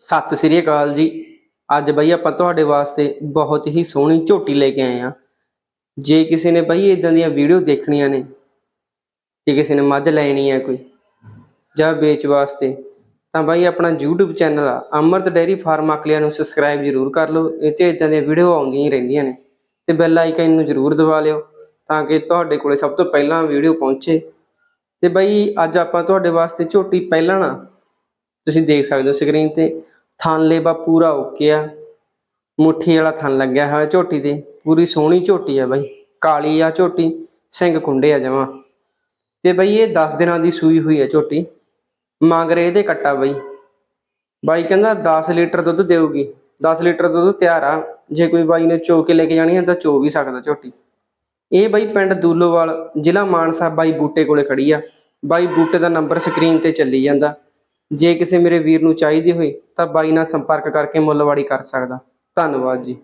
ਸਤਿ ਸ੍ਰੀ ਅਕਾਲ ਜੀ। ਅੱਜ ਬਈ ਆਪਾਂ ਤੁਹਾਡੇ ਵਾਸਤੇ ਬਹੁਤ ਹੀ ਸੋਹਣੀ ਝੋਟੀ ਲੈ ਕੇ ਆਏ ਆ ਜੇ ਕਿਸੇ ਨੇ ਬਈ ਇਦਾਂ ਦੀਆਂ ਵੀਡੀਓ ਦੇਖਣੀਆਂ ਨੇ, ਜੇ ਕਿਸੇ ਨੇ ਮੱਝ ਲੈਣੀ ਹੈ ਕੋਈ ਜਾਂ ਵੇਚ ਵਾਸਤੇ, ਤਾਂ ਬਾਈ ਆਪਣਾ YouTube ਚੈਨਲ ਆ, ਅਮਰਤ ਡੇਅਰੀ ਫਾਰਮ ਅਕਲਿਆਂ ਨੂੰ ਸਬਸਕ੍ਰਾਈਬ ਜ਼ਰੂਰ ਕਰ ਲਓ। ਇੱਥੇ 'ਤੇ ਇਦਾਂ ਦੀਆਂ ਵੀਡੀਓ ਆਉਂਦੀਆਂ ਹੀ ਰਹਿੰਦੀਆਂ ਨੇ ਤੇ ਬੈਲ ਆਈਕਨ ਨੂੰ ਜ਼ਰੂਰ ਦਬਾ ਲਿਓ ਤਾਂ ਕਿ ਤੁਹਾਡੇ ਕੋਲੇ ਸਭ ਤੋਂ ਪਹਿਲਾਂ ਵੀਡੀਓ ਪਹੁੰਚੇ। ਤੇ ਬਈ ਅੱਜ ਆਪਾਂ ਤੁਹਾਡੇ ਵਾਸਤੇ ਝੋਟੀ ਪਹਿਲਾਂ ਨਾ ਤੁਸੀਂ ਦੇਖ ਸਕਦੇ ਹੋ ਸਕਰੀਨ ਤੇ ਥਣ ਲੇਵਾ ਪੂਰਾ ਓਕੇ ਆ ਮੁੱਠੀ ਵਾਲਾ ਥਣ ਲੱਗਿਆ ਹੋਇਆ ਝੋਟੀ ਤੇ। ਪੂਰੀ ਸੋਹਣੀ ਝੋਟੀ ਆ ਬਾਈ। ਕਾਲੀ ਆ ਝੋਟੀ। ਸਿੰਘ ਕੁੰਡੇ ਆ ਜਮਾਂ। ਤੇ ਬਈ ਇਹ 10 ਦਿਨਾਂ ਦੀ ਸੂਈ ਹੋਈ ਆ ਝੋਟੀ। ਮੰਗ ਰਹੇ ਇਹਦੇ ਕੱਟਾ ਬਈ। ਬਾਈ ਕਹਿੰਦਾ 10 ਲੀਟਰ ਦੁੱਧ ਦੇਊਗੀ। 10 ਲੀਟਰ ਦੁੱਧ ਤਿਆਰ ਆ। ਜੇ ਕੋਈ ਬਾਈ ਨੇ ਚੋ ਕੇ ਲੈ ਕੇ ਜਾਣੀ ਹੈ ਤਾਂ ਚੋ ਵੀ ਸਕਦਾ ਝੋਟੀ। ਇਹ ਬਾਈ ਪਿੰਡ ਦੂਲੋਵਾਲ, ਜ਼ਿਲ੍ਹਾ ਮਾਨਸਾ ਬਾਈ ਬੂਟੇ ਕੋਲੇ ਖੜੀ ਆ। ਬਾਈ ਬੂਟੇ ਦਾ ਨੰਬਰ ਸਕਰੀਨ ਤੇ ਚੱਲੀ ਜਾਂਦਾ। ਜੇ ਕਿਸੇ ਮੇਰੇ ਵੀਰ ਨੂੰ ਚਾਹੀਦੀ ਹੋਈ ਤਾਂ ਬਾਈ ਨਾਲ ਸੰਪਰਕ ਕਰਕੇ ਮੁੱਲਵਾੜੀ ਕਰ ਸਕਦਾ। ਧੰਨਵਾਦ ਜੀ।